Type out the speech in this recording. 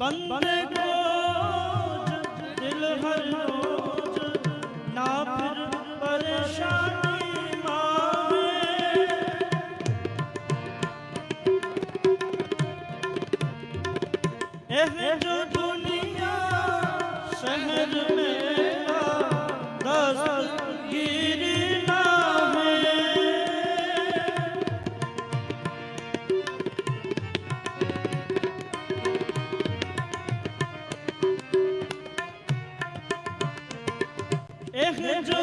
ਬੰਦੇ ਕੋਜ ਦਿਲ ਹਰ ਰੋਜ ਨਾ ਫਿਰ ਪਰੇਸ਼ਾਨੀ ਮਾਵੇ। ਇਹ ਜੋ ਦੁਨੀਆ ਸ਼ਹਿਰ ਮੇਰਾ ਇਹ ਜੋ